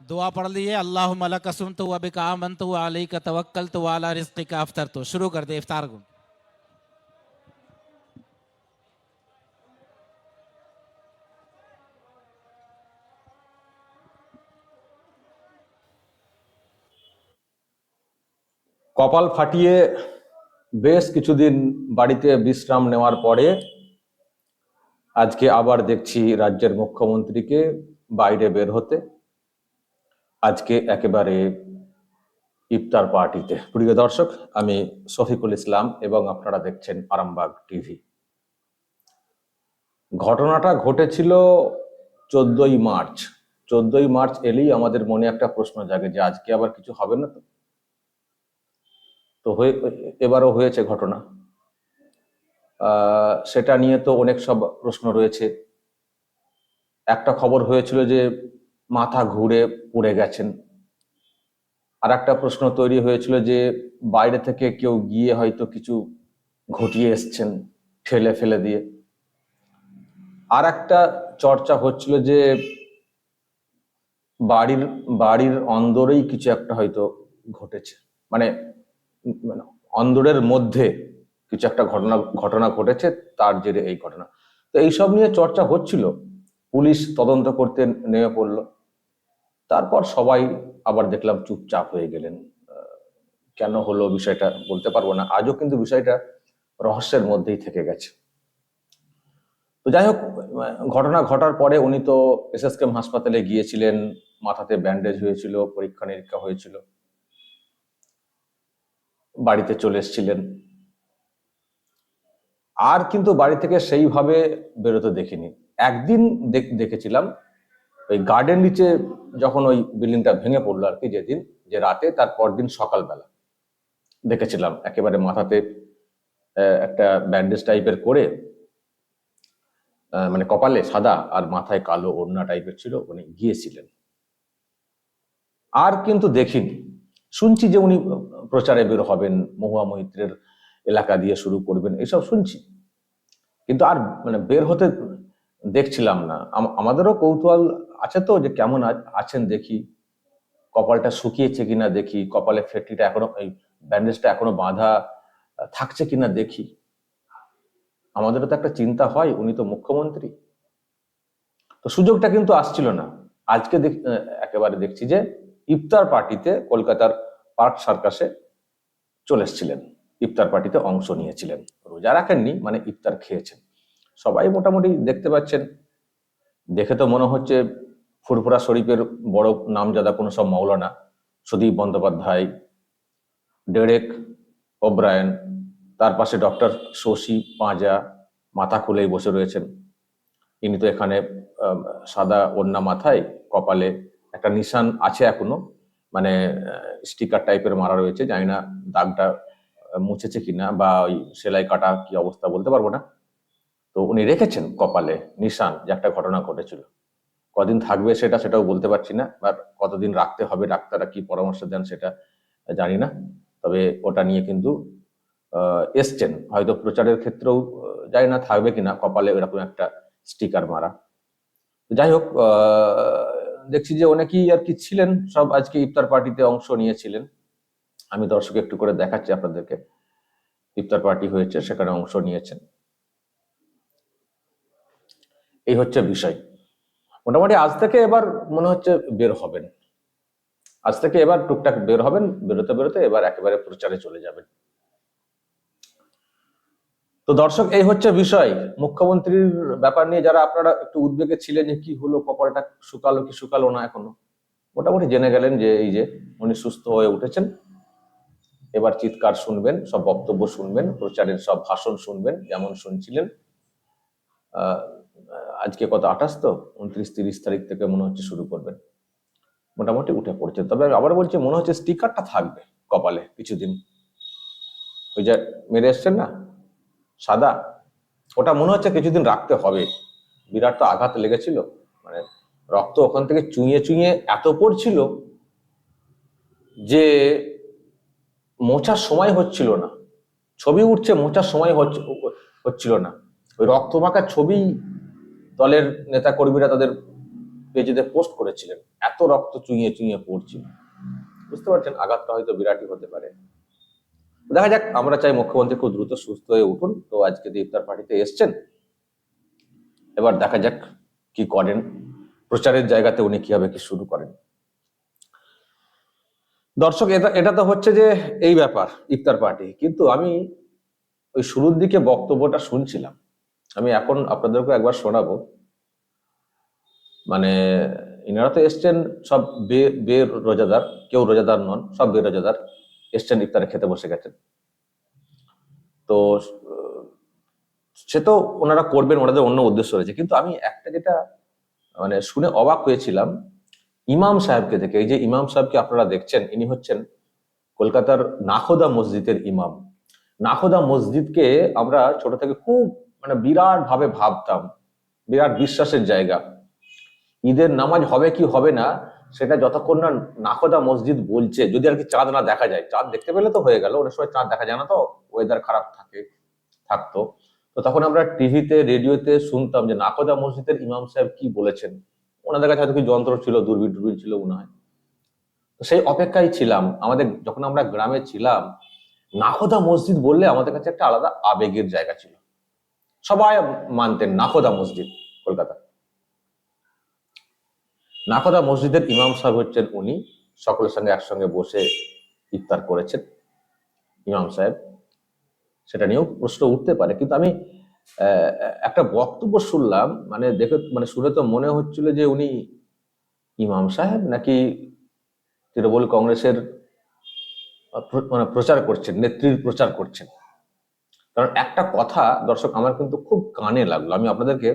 दुआ पढ़ लिए अल्लाह मलक कसुम तो अब कामन तो अली का तवक्कल तो वाला रिस्क का अफ्तर तो शुरू कर दे इफ्तार को কপাল ফাটিয়ে বেশ কিছুদিন বাড়িতে বিশ্রাম নেওয়ার পরে আজকে আবার দেখছি রাজ্যের মুখ্যমন্ত্রীকে বাইরে বের হতে আজকে একেবারে ইফতার পার্টিতে। প্রিয় দর্শক, আমি শফিকুল ইসলাম এবং আপনারা দেখছেন আরামবাগ টিভি। ঘটনাটা ঘটেছিল চোদ্দই মার্চ। চোদ্দই মার্চ এলেই আমাদের মনে একটা প্রশ্ন জাগে যে আজকে আবার কিছু হবে না তো? তো হয়ে, এবারও হয়েছে ঘটনা। সেটা নিয়ে তো অনেক সব প্রশ্ন রয়েছে। একটা খবর হয়েছিল যে মাথা ঘুরে পড়ে গেছেন। আর একটা প্রশ্ন তৈরি হয়েছিল যে, বাইরে থেকে কেউ গিয়ে হয়তো কিছু ঘটিয়ে এসছেন ঠেলে ফেলে দিয়ে। আর একটা চর্চা হচ্ছিল যে, বাড়ির বাড়ির অন্দরেই কিছু একটা হয়তো ঘটেছে। মানে মানে অন্দরের মধ্যে কিছু একটা ঘটনা ঘটনা ঘটেছে, তার জেরে এই ঘটনা। তো এইসব নিয়ে চর্চা হচ্ছিল। পুলিশ তদন্ত করতে নেমে পড়ল। তারপর সবাই আবার দেখলাম চুপচাপ হয়ে গেলেন। কেন হলো বিষয়টা বলতে পারব না। আজও কিন্তু বিষয়টা রহস্যের মধ্যেই থেকে গেছে। তো যাই হোক, ঘটনা ঘটার পরে উনি তো এসএসকেম হাসপাতালে গিয়েছিলেন, মাথাতে ব্যান্ডেজ হয়েছিল, পরীক্ষা নিরীক্ষা হয়েছিল। বাড়িতে চলে এসেছিলেন। আর কিন্তু বাড়ি থেকে সেইভাবে বেরোতে দেখিনি। একদিন দেখ- দেখেছিলাম ওই গার্ডেন নিচে যখন ওই বিল্ডিংটা ভেঙে পড়ল আর কি যেদিন, যে রাতে তার পরদিন সকালবেলা দেখেছিলাম, একেবারে মাথাতে একটা ব্যান্ডেজ টাইপের করে মানে কপালে সাদা আর মাথায় কালো ওড়না টাইপের ছিল, উনি গিয়েছিলেন। আর কিন্তু দেখিনি। শুনছি যে উনি প্রচারে বের হবেন, মহুয়া মৈত্রের এলাকা দিয়ে শুরু করবেন, এসব শুনছি। কিন্তু আর মানে বের হতে দেখছিলাম না। আমাদেরও কৌতূহল আছে তো যে কেমন আছেন দেখি। কপালটা শুকিয়েছে কিনা দেখি, কপালে ফেটটিটা এখনও ব্যান্ডেজটা এখনও বাঁধা থাকছে কিনা দেখি। আমাদেরও তো একটা চিন্তা হয়, উনি তো মুখ্যমন্ত্রী। তো সুযোগটা কিন্তু আসছিল না। আজকে দেখ- একেবারে দেখছি যে ইফতার পার্টিতে কলকাতার পার্ক সার্কাসে চলে এসেছিলেন। ইফতার পার্টিতে অংশ নিয়েছিলেন। রোজা রাখেননি মানে ইফতার খেয়েছেন। সবাই মোটামুটি দেখতে পাচ্ছেন। দেখে তো মনে হচ্ছে ফুরফুরা শরীফের বড় নামজাদা কোনো সব মাওলানা সুদীপ বন্দ্যোপাধ্যায়, ডেরেক ওব্রায়ন, তার পাশে ডক্টর শশী পাঁজা, মাথা খুলেই বসে রয়েছেন। ইনি তো এখানে সাদা ওড়না মাথায় কপালে একটা নিশান আছে এখনও। মানে স্টিকার টাইপের মারা রয়েছে। জানি না দাগটা মুছেছে কিনা বা ওই সেলাই কাটা কি অবস্থা বলতে পারব না। তো উনি রেখেছেন কপালে নিশান যে একটা ঘটনা ঘটেছিল। কদিন থাকবে সেটা সেটাও বলতে পারছি না, আর কতদিন রাখতে হবে, ডাক্তাররা কি পরামর্শ দেন সেটা জানি না। তবে ওটা নিয়ে কিন্তু এসছেন। হয়তো প্রচারের ক্ষেত্রেও জানি না থাকবে কিনা, কপালে এরকম একটা স্টিকার মারা। যাই হোক দেখছি যে অনেকেই আর কি ছিলেন, সব আজকে ইফতার পার্টিতে অংশ নিয়েছিলেন। আমি দর্শক একটু করে দেখাচ্ছি আপনাদেরকে। ইফতার পার্টি হয়েছে, সেখানে অংশ নিয়েছেন। এই হচ্ছে বিষয়। মোটামুটি আজ থেকে এবার মনে হচ্ছে বের হবেন। আজ থেকে এবার টুকটাক বের হবেন বেরোতে বেরোতে এবার একেবারে প্রচারে চলে যাবেন। তো দর্শক এই হচ্ছে বিষয়। মুখ্যমন্ত্রীর ব্যাপার নিয়ে যারা আপনারা একটু উদ্বেগে ছিলেন যে কি হলো কপালটা শুকালো কি শুকালো না এখনও মোটামুটি জেনে গেলেন যে এই যে উনি সুস্থ হয়ে উঠেছেন। এবার চিৎকার শুনবেন সব বক্তব্য শুনবেন প্রচারের সব ভাষণ শুনবেন যেমন শুনছিলেন। আহ, আজকে কত, আঠাশ তো? উনত্রিশ, তিরিশ তারিখ থেকে মনে হচ্ছে শুরু করবেন মোটামুটি উঠে পড়ছে। তবে আমি আবার বলছি, মনে হচ্ছে স্টিকারটা থাকবে কপালে কিছুদিন। ওই যে মেরে এসছেন না? সাদা? ওটা মনে হচ্ছে কিছুদিন রাখতে হবে। বিরাট তো আঘাত লেগেছিল। মানে রক্ত ওখান থেকে চুইয়ে চুইয়ে এত পড়ছিল যে মোছার সময় হচ্ছিল না। ছবি উঠছে, মোছার সময় হচ্ছ- হচ্ছিল না। ওই রক্ত রক্তমাখা ছবি দলের নেতা কর্মীরা তাদের পেজেতে পোস্ট করেছিলেন। এত রক্ত চুইয়ে চুইয়ে পড়ছিল বুঝতে পারছেন? আঘাতটা হয়তো বিরাটই হতে পারে। দেখা যাক, আমরা চাই মুখ্যমন্ত্রী খুব দ্রুত সুস্থ হয়ে উঠুন। তো আজকে ইফতার পার্টিতে এসছেন। এবার দেখা যাক কি করেন। প্রচারের জায়গাতে উনি কীভাবে কি শুরু করেন। দর্শক, এটা এটা তো হচ্ছে যে এই ব্যাপার, ইফতার পার্টি। কিন্তু আমি ওই শুরুর দিকে বক্তব্যটা শুনছিলাম। আমি এখন আপনাদেরকে একবার শোনাবো। মানে ইনারা তো এসছেন সব বে বে রোজাদার, কেউ রোজাদার নন, সব বে রোজাদার, এসছেন ইফতারে খেতে বসে গেছেন। তো, সে তো ওনারা করবেন, ওনাদের অন্য উদ্দেশ্য রয়েছে। কিন্তু আমি একটা যেটা মানে শুনে অবাক হয়েছিলাম, ইমাম সাহেবকে থেকে এই যে ইমাম সাহেবকে আপনারা দেখছেন, ইনি হচ্ছেন কলকাতার নাখোদা মসজিদের ইমাম। নাখোদা মসজিদকে আমরা ছোট থেকে খুব মানে বিরাট ভাবে ভাবতাম, বিরাট বিশ্বাসের জায়গা। ঈদের নামাজ হবে কি হবে না, সেটা যতক্ষণ না নাখোদা মসজিদ বলছে, যদি আর কি চাঁদ না দেখা যায়। চাঁদ দেখতে পেলে তো হয়ে গেল, অনেক সময় চাঁদ দেখা যায় না তো ওয়েদার খারাপ থাকে, থাকতো। তো তখন আমরা টিভিতে, রেডিওতে শুনতাম যে নাকোদা মসজিদের ইমাম সাহেব কি বলেছেন। ওনাদের কাছে হয়তো কি যন্ত্র ছিল দূরবীন টুরবিন ছিল মনে হয় তো সেই অপেক্ষায় ছিলাম। আমাদের যখন আমরা গ্রামে ছিলাম, নাকোদা মসজিদ বললে আমাদের কাছে একটা আলাদা আবেগের জায়গা ছিল। সবাই মানতেন নাকোদা মসজিদ, কলকাতা। নাকোদা মসজিদের ইমাম সাহেব হচ্ছেন উনি, সকলের সঙ্গে একসঙ্গে বসে ইফতার করেছেন ইমাম সাহেব। সেটা নিয়েও প্রশ্ন উঠতে পারে, কিন্তু আমি একটা বক্তব্য শুনলাম মানে দেখে মানে শুনে তো মনে হচ্ছিল যে উনি ইমাম সাহেব নাকি তৃণমূল কংগ্রেসের মানে প্রচার করছেন, নেত্রীর প্রচার করছেন। কারণ একটা কথা দর্শক আমার কিন্তু খুব কানে লাগলো আমি আপনাদেরকে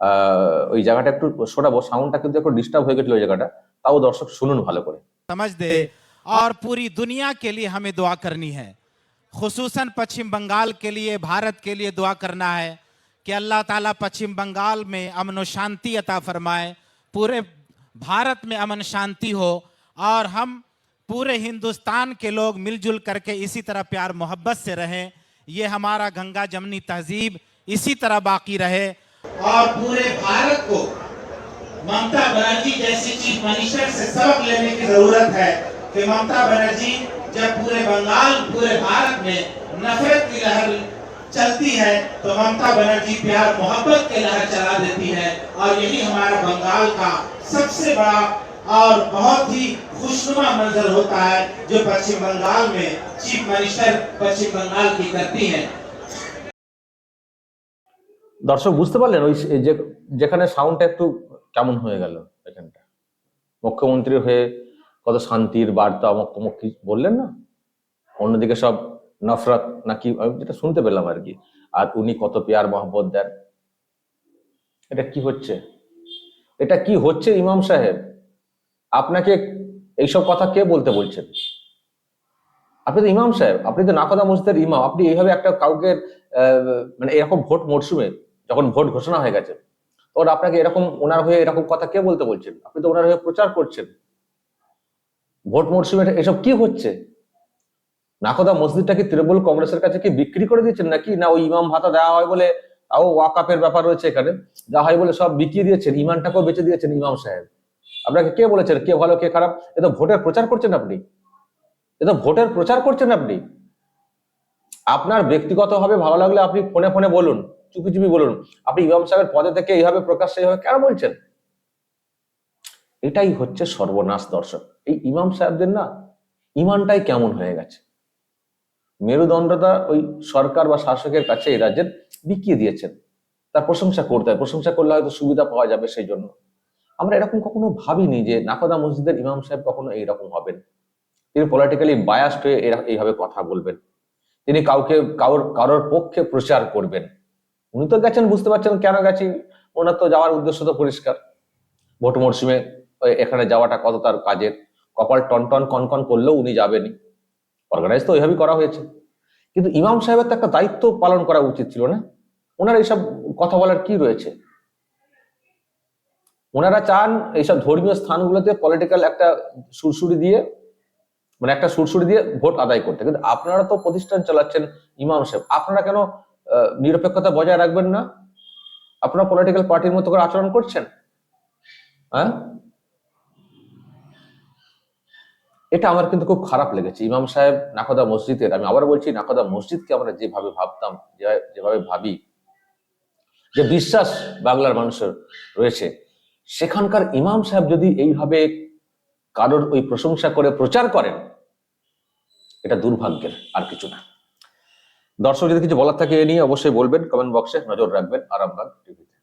আহ ওই জায়গাটা একটু শোনাবো সাউন্ডটা কিন্তু একটু ডিস্টার্ব হয়ে গেছিল ওই জায়গাটা তাও দর্শক শুনুন ভালো করে समझ दे और पूरी दुनिया के लिए हमें दुआ करनी है खुसूसन पश्चिम बंगाल के लिए भारत के लिए दुआ करना है कि अल्लाह ताला पश्चिम बंगाल में अमन व शांति अता फरमाए पूरे भारत में अमन शांति हो और हम पूरे हिंदुस्तान के लोग मिलजुल करके इसी तरह प्यार मोहब्बत से रहें ये हमारा गंगा जमनी तहजीब इसी तरह बाकी रहे। और पूरे भारत को ममता बनर्जी जैसी चीफ मिनिस्टर से सबक लेने की ज़रूरत है कि ममता बनर्जी जब पूरे बंगाल, पूरे भारत में नफरत की लहर चलती है तो ममता बनर्जी प्यार मोहब्बत की लहर चला देती है। और यही हमारा बंगाल का सबसे बड़ा और बहुत ही खुशनुमा मंजर होता है जो पश्चिम बंगाल में चीफ मिनिस्टर पश्चिम बंगाल की करती है দর্শক বুঝতে পারলেন ওই সে- যে যেখানে সাউন্ডটা একটু কেমন হয়ে গেল এখানটা মুখ্যমন্ত্রী হয়ে কত শান্তির বার্তা অমুক তমুক কি বললেন না অন্যদিকে সব নফরত নাকি আমি যেটা শুনতে পেলাম আর কি আর উনি কত পেয়ার মহব্বত দেন এটা কি হচ্ছে এটা কি হচ্ছে ইমাম সাহেব আপনাকে এইসব কথা কে বলতে বলছেন? আপনি তো ইমাম সাহেব, আপনি তো নাকদা মসজিদের ইমাম, আপনি এইভাবে একটা কাউকে মানে এরকম ভোট মরশুমে যখন ভোট ঘোষণা হয়ে গেছে, তখন আপনাকে এরকম ওনার হয়ে এরকম কথা কে বলতে বলছেন? আপনি তো ওনার হয়ে প্রচার করছেন। ভোট মরশুমে এসব কি হচ্ছে? নাকদা মসজিদটা কি তৃণমূল কংগ্রেসের কাছে কি বিক্রি করে দিচ্ছেন নাকি? না ওই ইমাম ভাতা দেওয়া হয় বলে তাও ওয়াকাপের ব্যাপার রয়েছে এখানে। যা হয় বলে সব বিকিয়ে দিয়েছেন, ইমানটাকেও বেঁচে দিয়েছেন ইমাম সাহেব। আপনাকে কে বলেছেন? কে ভালো, কে খারাপ? এ তো ভোটের প্রচার করছেন আপনি। এ তো ভোটের প্রচার করছেন আপনি। আপনার ব্যক্তিগতভাবে ভালো লাগলে আপনি ফোনে ফোনে বলুন, চুপি চুপি বলুন। আপনি ইমাম সাহেবের পদে থেকে এইভাবে প্রকাশ্যে এইভাবে কেন বলছেন? এটাই হচ্ছে সর্বনাশ দর্শক। এই ইমাম সাহেবদের না, ইমানটাই কেমন হয়ে গেছে। মেরুদণ্ডটা ওই সরকার বা শাসকের কাছে এই রাজ্যের বিকিয়ে দিয়েছেন। তার প্রশংসা করতে হয়। প্রশংসা করলে হয়তো সুবিধা পাওয়া যাবে সেই জন্য। আমরা এরকম কখনো ভাবিনি যে নাকদা মসজিদের ইমাম সাহেব কখনো এইরকম হবেন। তিনি পলিটিক্যালি বায়াসড হয়ে এইভাবে কথা বলবেন। তিনি কাউকে কারোর কারোর পক্ষে প্রচার করবেন। উনি তো গেছেন, বুঝতে পারছেন কেন গেছি ওনার তো যাওয়ার উদ্দেশ্য তো পরিষ্কার। ভোট মরশুমে এখানে যাওয়াটা কত তার কাজের? কপাল টন টন কন কন করলেও উনি যাবেনই। অর্গানাইজ তো ওইভাবেই করা হয়েছে। কিন্তু ইমাম সাহেবের তো একটা দায়িত্ব পালন করা উচিত ছিল না? ওনার এইসব কথা বলার কি রয়েছে? ওনারা চান এইসব ধর্মীয় স্থানগুলোতে পলিটিক্যাল একটা সুরসুরি দিয়ে মানে একটা সুরসুরি দিয়ে ভোট আদায় করতে। কিন্তু আপনারা তো প্রতিষ্ঠান চালাচ্ছেন ইমাম সাহেব, আপনারা কেন নিরপেক্ষতা বজায় রাখবেন না? আপনারা পলিটিক্যাল পার্টির মতো করে আচরণ করছেন? হ্যাঁ? এটা আমার কিন্তু খুব খারাপ লেগেছে। ইমাম সাহেব নাকদা মসজিদের, আমি আবার বলছি, নাকদা মসজিদকে আমরা যেভাবে ভাবতাম যেভাবে ভাবি, যে বিশ্বাস বাংলার মানুষের রয়েছে সেখানকার ইমাম সাহেব যদি এইভাবে কারোর ওই প্রশংসা করে প্রচার করেন, এটা দুর্ভাগ্যের আর কিছু না। দর্শক, যদি কিছু বলার থাকে এ নিয়ে অবশ্যই বলবেন কমেন্ট বক্সে নজর রাখবেন, আরামবাগ টিভিতে